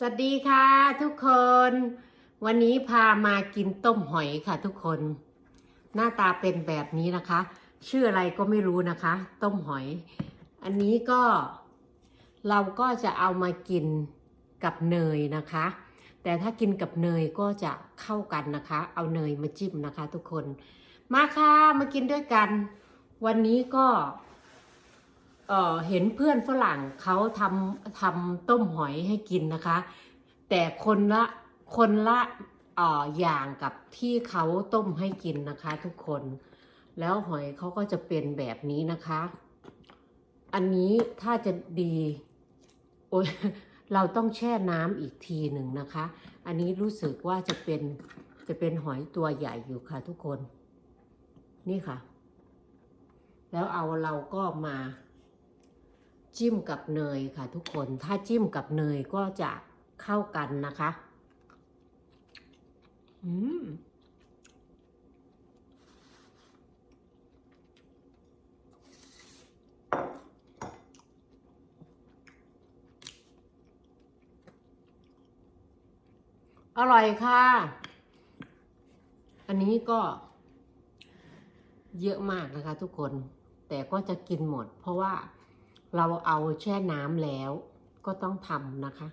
สวัสดีค่ะทุกคน วันนี้พามากินต้มหอยค่ะทุกคน หน้าตาเป็นแบบนี้นะคะ ชื่ออะไรก็ไม่รู้นะคะ ต้มหอย อันนี้ก็เราก็จะเอามากินกับเนยนะคะ แต่ถ้ากินกับเนยก็จะเข้ากันนะคะ เอาเนยมาจิ้มนะคะ ทุกคน มาค่ะมากินด้วยกัน วันนี้ก็ เอ่อเห็นเพื่อนฝรั่งเขาทำทำต้มหอยให้กินนะคะ แต่คนละคนละเอ่ออย่างกับที่เขาต้มให้กินนะคะทุกคน แล้วหอยเขาก็จะเป็นแบบนี้นะคะ อันนี้ถ้าจะดีโอ้ยเราต้องแช่น้ำอีกทีหนึ่งนะคะ อันนี้รู้สึกว่าจะเป็นจะเป็นหอยตัวใหญ่อยู่ค่ะทุกคน นี่ค่ะ แล้วเอาเราก็มา จิ้มกับเนยค่ะทุกคน ถ้าจิ้มกับเนยก็จะเข้ากันนะคะ อืมอร่อยค่ะ อันนี้ก็ เยอะมากนะคะทุกคน แต่ก็จะกินหมดเพราะว่า เราเอาแช่น้ำแล้วก็ต้องทำนะคะ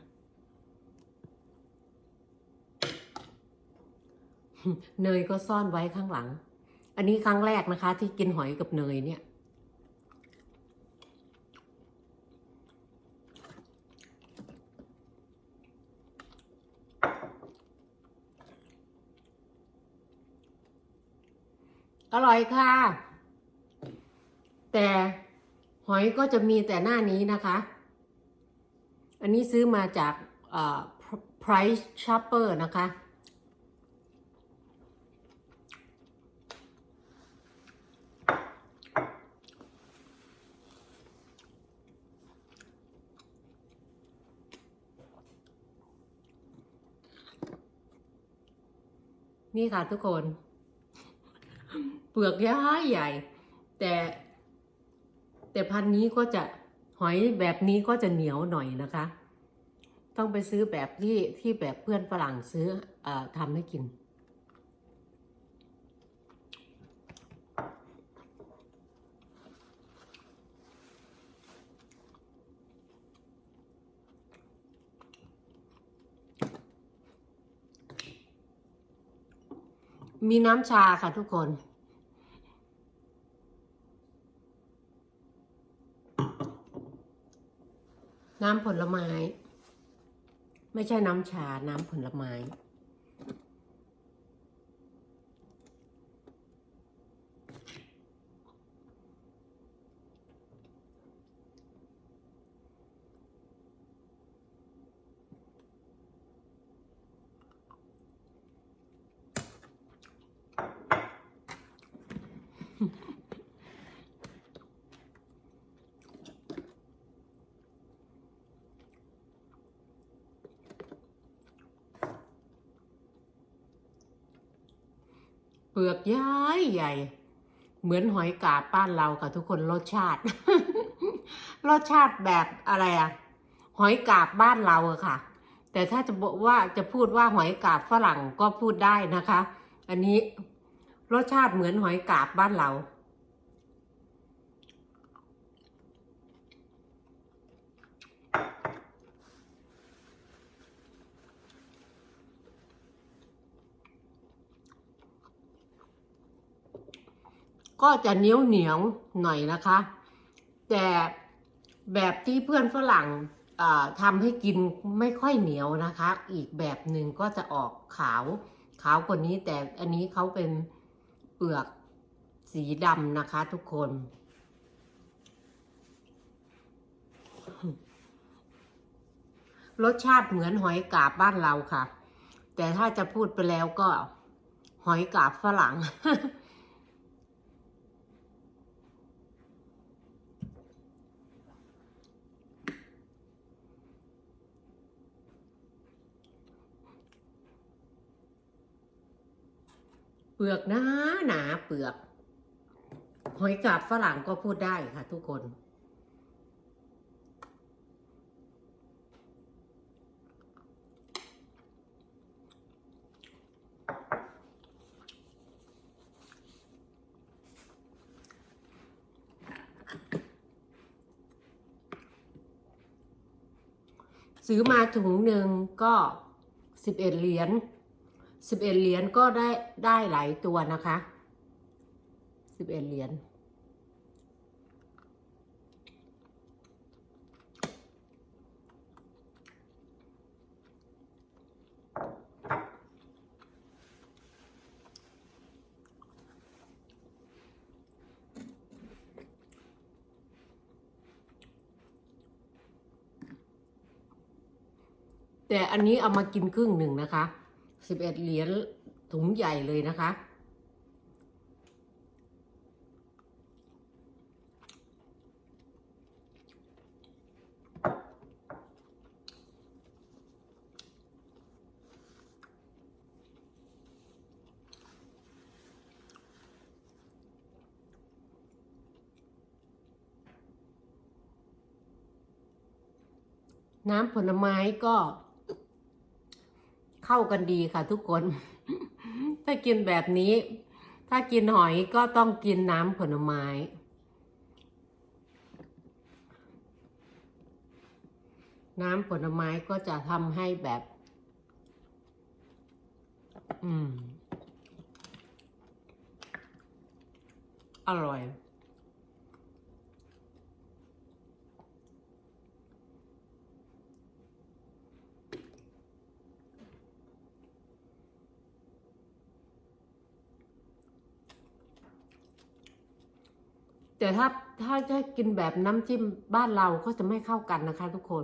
เนยก็ซ่อนไว้ข้างหลัง อันนี้ครั้งแรกนะคะ ที่กินหอยกับเนยเนี่ย อร่อยค่ะ แต่ หอยก็จะมีแต่หน้านี้นะคะ อันนี้ซื้อมาจาก Price Shopper นะคะ นี่ค่ะทุกคน เปลือกย้ายใหญ่ แต่ แต่พันนี้ก็จะหอยแบบนี้ก็จะเหนียวหน่อยนะคะ ต้องไปซื้อแบบที่ที่แบบเพื่อนฝรั่งซื้ออทำให้กิน มีน้ำชาค่ะทุกคน น้ำผลไม้ ไม่ใช่น้ำชา น้ำผลไม้ ลือกย้ายใหญ่ เหมือนหอยกาบบ้านเราค่ะทุกคนรสชาติ รสชาติแบบอะไรอะหอยกาบบ้านเราอะค่ะ แต่ถ้าจะบอกว่าจะพูดว่าหอยกาบฝรั่งก็พูดได้นะคะ อันนี้รสชาติเหมือนหอยกาบบ้านเรา ก็จะเหนียวเหนียวหน่อยนะคะ แต่แบบที่เพื่อนฝรั่งอ่าทำให้กินไม่ค่อยเหนียวนะคะ อีกแบบหนึ่งก็จะออกขาวขาวกว่านี้แต่อันนี้เขาเป็นเปลือกสีดำนะคะทุกคน รสชาติเหมือนหอยกาบบ้านเราค่ะ แต่ถ้าจะพูดไปแล้วก็หอยกาบฝรั่ง ปลือกนะหนาเปลือก หอยกาบฝรั่งก็พูดได้ค่ะทุกคน ซื้อมาถุงหนึ่งก็สิบเอ็ดเหรียญ สิบเอ็ดเหรียญก็ได้ได้หลายตัวนะคะสิบเอ็ดเหรียญแต่อันนี้เอามากินครึ่งหนึ่งนะคะ สิบเอ็ดเหรียญถุงใหญ่เลยนะคะ น้ำผลไม้ก็ เข้ากันดีค่ะทุกคน ถ้ากินแบบนี้ ถ้ากินหอยก็ต้องกินน้ำผลไม้น้ำผลไม้ก็จะทำให้แบบ อืม อร่อย แต่ถ้าถ้าถ้ากินแบบน้ำจิ้มบ้านเราก็จะไม่เข้ากันนะคะทุกคน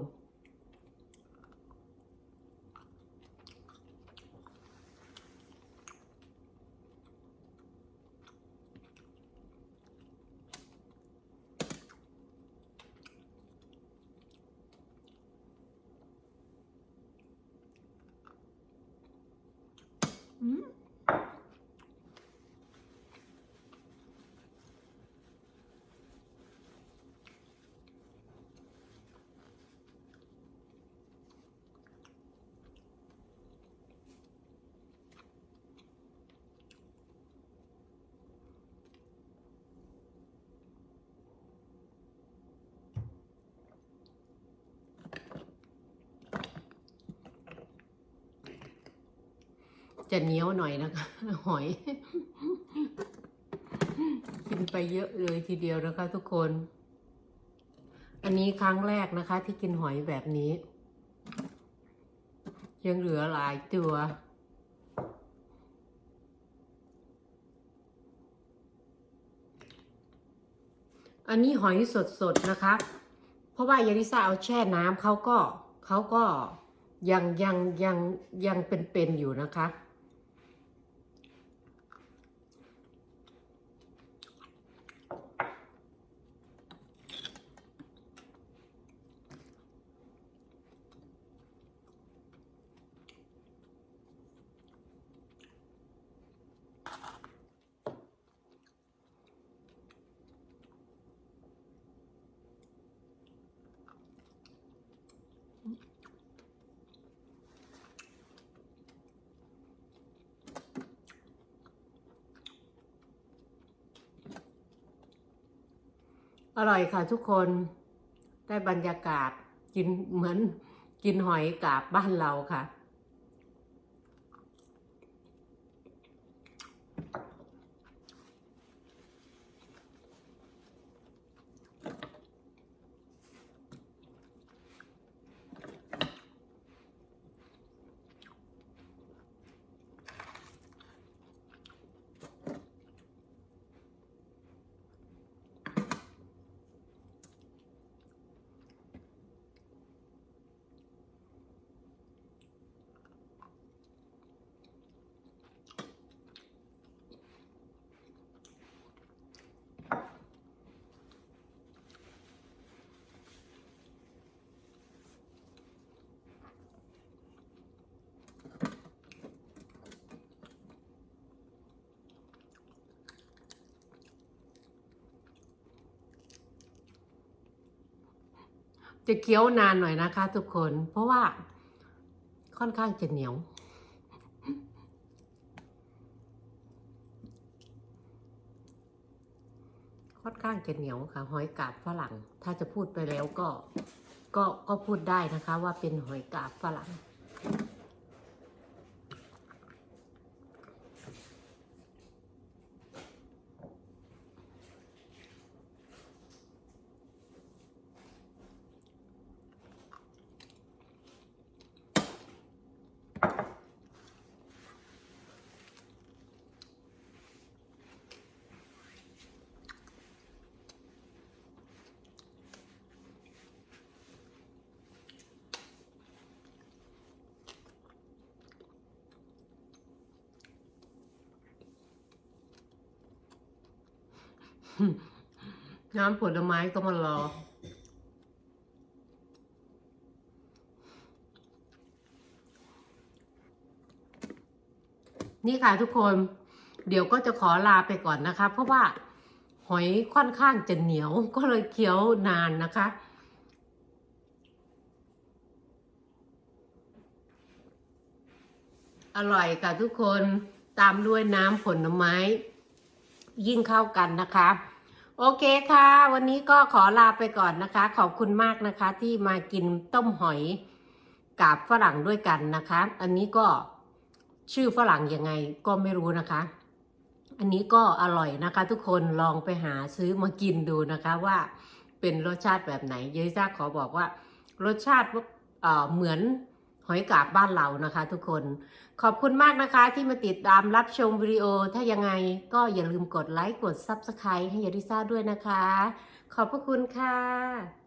จะเหนียวหน่อยนะคะหอย กินไปเยอะเลยทีเดียวนะคะ ทุกคน อันนี้ครั้งแรกนะคะ ที่กินหอยแบบนี้ ยังเหลือหลายตัวอันนี้หอยสดๆนะคะ เพราะว่ายาริซาเอาแช่น้ำเขาก็เขาก็ยังยังยังยังเป็นๆอยู่นะคะ อร่อยค่ะทุกคนได้บรรยากาศกินเหมือนกินหอยกาบบ้านเราค่ะ จะเคี้ยวนานหน่อยนะคะ ทุกคน เพราะว่าค่อนข้างจะเหนียว ค่อนข้างจะเหนียวค่ะ หอยกาบฝรั่ง ถ้าจะพูดไปแล้วก็ ก็ก็พูดได้นะคะ ว่าเป็นหอยกาบฝรั่ง น้ำผลไม้ก็มารอ นี่ค่ะทุกคน เดี๋ยวก็จะขอลาไปก่อนนะคะ เพราะว่าหอยค่อนข้างจะเหนียวก็เลยเคี้ยวนานนะคะอร่อยค่ะทุกคนตามด้วยน้ำผลไม้ ยิ่งเข้ากันนะคะ โอเคค่ะ วันนี้ก็ขอลาไปก่อนนะคะ ขอบคุณมากนะคะที่มากินต้มหอยกาบฝรั่งด้วยกันนะคะ อันนี้ก็ ชื่อฝรั่งยังไงก็ไม่รู้นะคะ อันนี้ก็อร่อยนะคะ ทุกคนลองไปหาซื้อมากินดูนะคะว่าเป็นรสชาติแบบไหน เยซ่าขอบอกว่ารสชาติเอ่อเหมือนหอยกาบบ้านเรานะคะ ทุกคนขอบคุณมากนะคะที่มาติดตามรับชมวิดีโอ ถ้ายังไงก็อย่าลืมกดไลค์กด Subscribe ให้ยาริซ่าด้วยนะคะ ขอบพระคุณค่ะ